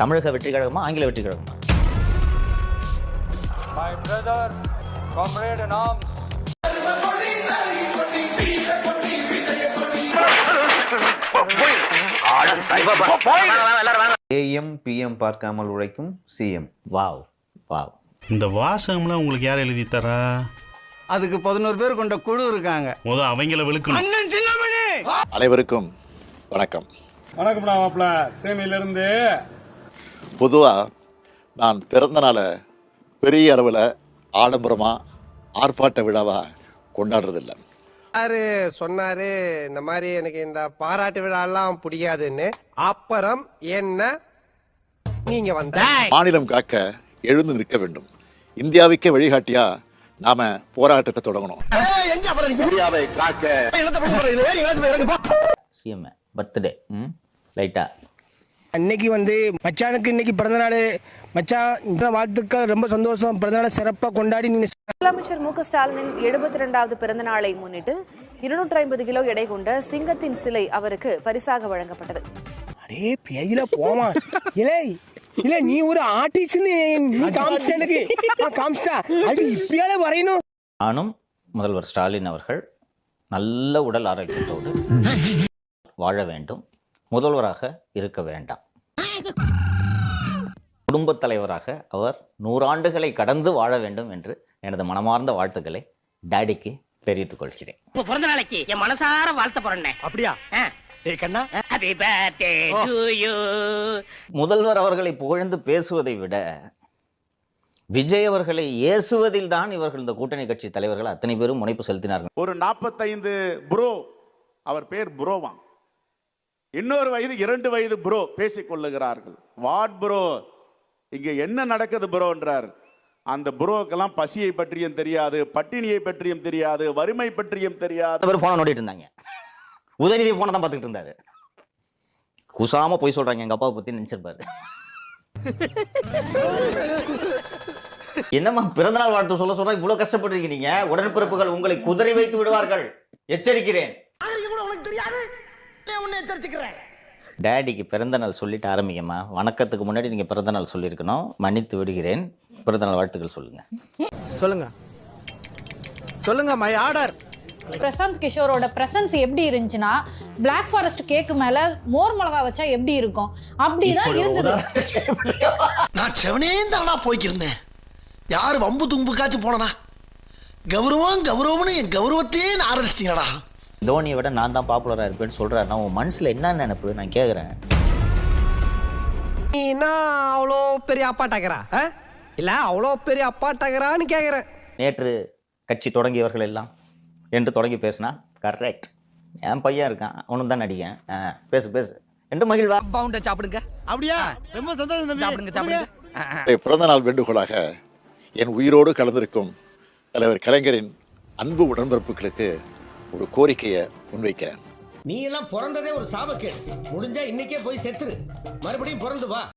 தமிழக வெற்றி கழகமா ஆங்கில வெற்றி கழகமா My brother, comrade in arms, AM PM பார்க்காமல் உழைக்கும் சிஎம் வாவ் வாவ். இந்த வாசகம்லாம் உங்களுக்கு யார் எழுதி தரா? அதுக்கு பதினோரு பேர் கொண்ட குழு இருக்காங்க. முத அவங்கள சின்னமணி! அனைவருக்கும் வணக்கம். வணக்கம்டா மாப்பிள. தேனியிலிருந்து பொதுவாக நான் பிறந்த நாளை பெரிய அளவில் ஆடம்பரமாக ஆர்ப்பாட்ட விழாவாக கொண்டாடுறதில்ல. யாரு சொன்னாரு இந்த மாதிரி எனக்கு இந்த பாராட்டு விழாலாம் பிடிக்காதுன்னு. அப்புறம் என்ன? நீங்க வந்த மாநிலம் காக்க எழுந்து நிற்க வேண்டும். இந்தியாவுக்கே வழிகாட்டியா நாம போராட்டத்தை தொடங்கணும். இந்தியாவை காக்க சிஎம் பர்த்டே லைட்டா. இன்னைக்கு வந்து மச்சானுக்கு இன்னைக்கு பிறந்த நாள். மச்சான் இந்த வாழ்த்துக்கள் ரொம்ப சந்தோஷம். பிறந்த நாளை சிறப்பா கொண்டாடி நீங்க முதலமைச்சர் மு க ஸ்டாலினின் எழுபத்தி ரெண்டாவது பிறந்த நாளை முன்னிட்டு இருநூற்றி ஐம்பது கிலோ எடை கொண்ட சிங்கத்தின் சிலை அவருக்கு பரிசாக வழங்கப்பட்டது. அடே பேயில போமா. இலே இல்ல நீ ஒரு ஆர்டிஸ்ட்னு எனக்கு. காமிச்சிட்டா. அது இப்பயால வரையணும். நானும் முதல்வர் ஸ்டாலின் அவர்கள் நல்ல உடல் ஆரோக்கியத்தோடு வாழ வேண்டும். முதல்வராக இருக்க வேண்டாம். குடும்பத் தலைவராக அவர் நூறாண்டுகளை கடந்து வாழ வேண்டும் என்று எனது மனமார்ந்த வாழ்த்துக்களை டாடிக்கு தெரிவித்துக் கொள்கிறேன். உங்க பிறந்த நாளைக்கு என் மனசார வாழ்த்த போறேன் அப்படியா? கண்ணா. ஹாப்பி பர்த்டே டு யூ முதல்வர் அவர்களை புகழ்ந்து பேசுவதை விட விஜய் அவர்களை ஏசுவதில் தான் இவர்கள் இந்த கூட்டணி கட்சி தலைவர்கள் அத்தனை பேரும் முனைப்பு செலுத்தினார்கள். ஒரு நாற்பத்தைந்து ப்ரோ அவர் பேர் ப்ரோவாம் இன்னொரு வயது இரண்டு வயது ப்ரோ பேசிக் கொள்ளுகிறார்கள் வாட் ப்ரோ இங்க என்ன நடக்குது ப்ரோன்றார் அந்த ப்ரோக்கெல்லாம் பசியை பற்றியும் தெரியாது பட்டினியை பற்றியும் தெரியாது வறுமை பற்றியும் தெரியாது. பேர் போனை நோண்டிட்டு இருந்தாங்க. உதயநிதி போனை தான் பார்த்துக்கிட்டு இருந்தாரு. குசாம போய் சொல்றாங்க எங்க அப்பாவை பத்தி நினைச்சிருப்பாரு. என்னம்மா பிறந்தநாள் வாழ்த்து சொல்ல சொல்றா இவ்வளவு கஷ்டப்படுறீங்க நீங்க உடன்பிறப்புகள் உங்களை குதிரை வைத்து விடுவார்கள். எச்சரிக்கிறேன். டேடிக்கு பிறந்த நாள் சொல்லிட்டு ஆரம்பிங்கம்மா. வணக்கத்துக்கு முன்னாடி நீங்க பிறந்த நாள் சொல்லியிருக்கணும். மன்னித்து விடுகிறேன். பிறந்த நாள் வாழ்த்துக்கள் சொல்லுங்க. சொல்லுங்க. சொல்லுங்க மை ஆர்டர் பிரசாந்த் கிஷோரோட பிரசன்ஸ் எப்படி இருந்துச்சுன்னா பிளாக் ஃபாரஸ்ட் கேக்கு மேல மோர் மிளகா வச்சா எப்படி இருக்கும்? அப்படிதான் இருந்தது. நான் செவனே தானா போய்க்கிருந்தேன். யாரு வம்பு தும்புக்காச்சும் போனனா? கௌரவம் கௌரவம்னு என் கௌரவத்தையே ஆரம்பிச்சிட்டீங்களா தோனியை விட நான் தான் பாப்புலரா இருப்பேன்னு சொல்றாரு நான் உன் மனசுல என்ன நினைப்பு? நான் கேக்குறேன். நீ என்ன அவ்வளோ பெரிய அப்பாட்டாக்கிறா இல்ல அவ்வளோ பெரிய அப்பாட்டாக்கிறான்னு கேக்குறேன். நேற்று கட்சி தொடங்கியவர்கள் எல்லாம் என்று தொடங்கி பேசினா கரெக்ட் என் பையன் இருக்கான் அவனும் தான் நடிகன். பேசு பேசு. என்று மகிழ்வா பவுண்ட சாப்பிடுங்க. அப்படியா? ரொம்ப சந்தோஷம் தம்பி. சாப்பிடுங்க சாப்பிடுங்க. பிறந்த நாள் வேண்டுகோளாக என் உயிரோடு கலந்திருக்கும் தலைவர் கலைஞரின் அன்பு உடன்பிறப்புகளுக்கு ஒரு கோரிக்கையை முன்வைக்கிறேன் நீ எல்லாம் பிறந்ததே ஒரு சாபக்கேடு. முடிஞ்சா இன்னைக்கே போய் செத்துரு. மறுபடியும் பிறந்து வா.